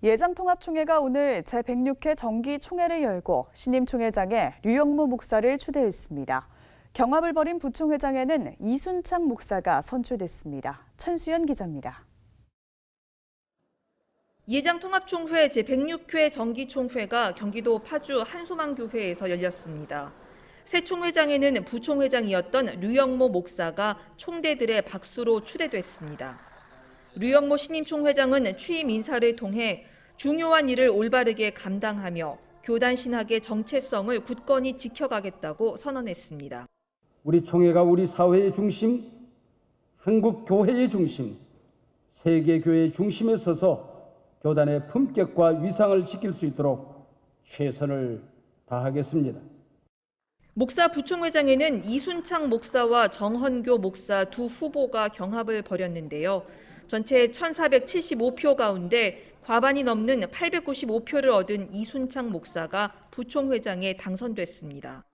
예장통합총회가 오늘 제106회 정기총회를 열고 신임 총회장에 류영무 목사를 추대했습니다. 경합을 벌인 부총회장에는 이순창 목사가 선출됐습니다. 천수연 기자입니다. 예장통합총회 제106회 정기총회가 경기도 파주 한소망교회에서 열렸습니다. 새 총회장에는 부총회장이었던 류영모 목사가 총대들의 박수로 추대됐습니다. 류영모 신임 총회장은 취임 인사를 통해 중요한 일을 올바르게 감당하며 교단 신학의 정체성을 굳건히 지켜가겠다고 선언했습니다. 우리 총회가 우리 사회의 중심, 한국 교회의 중심, 세계 교회의 중심에 서서 교단의 품격과 위상을 지킬 수 있도록 최선을 다하겠습니다. 목사 부총회장에는 이순창 목사와 정헌교 목사 두 후보가 경합을 벌였는데요. 전체 1,475표 가운데 과반이 넘는 895표를 얻은 이순창 목사가 부총회장에 당선됐습니다.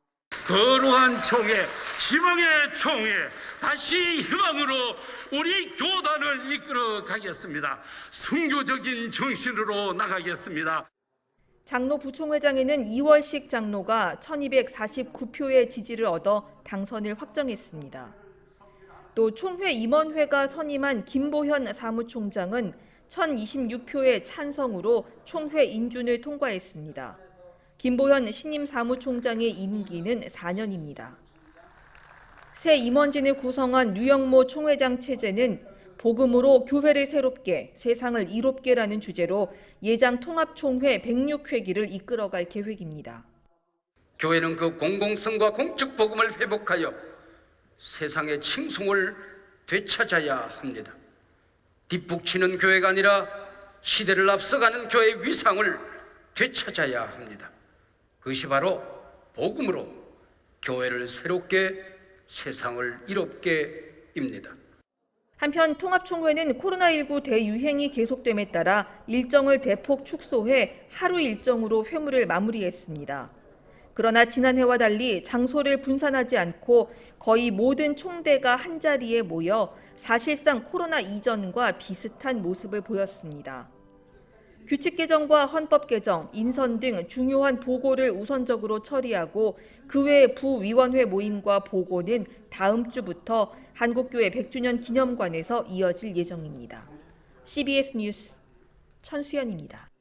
거룩한 총회, 희망의 총회, 다시 희망으로 우리 교단을 이끌어 가겠습니다. 순교적인 정신으로 나가겠습니다. 장로 부총회장에는 이월식 장로가 1249표의 지지를 얻어 당선을 확정했습니다. 또 총회 임원회가 선임한 김보현 사무총장은 1026표의 찬성으로 총회 인준을 통과했습니다. 김보현 신임 사무총장의 임기는 4년입니다. 새 임원진을 구성한 류영모 총회장 체제는 복음으로 교회를 새롭게, 세상을 이롭게라는 주제로 예장 통합총회 106회기를 이끌어갈 계획입니다. 교회는 그 공공성과 공적 복음을 회복하여 세상의 칭송을 되찾아야 합니다. 뒷북치는 교회가 아니라 시대를 앞서가는 교회의 위상을 되찾아야 합니다. 그것이 바로 복음으로 교회를 새롭게 세상을 이롭게입니다. 한편 통합총회는 코로나19 대유행이 계속됨에 따라 일정을 대폭 축소해 하루 일정으로 회무를 마무리했습니다. 그러나 지난해와 달리 장소를 분산하지 않고 거의 모든 총대가 한 자리에 모여 사실상 코로나 이전과 비슷한 모습을 보였습니다. 규칙 개정과 헌법 개정, 인선 등 중요한 보고를 우선적으로 처리하고 그 외 부위원회 모임과 보고는 다음 주부터 한국교회 100주년 기념관에서 이어질 예정입니다. CBS 뉴스 천수연입니다.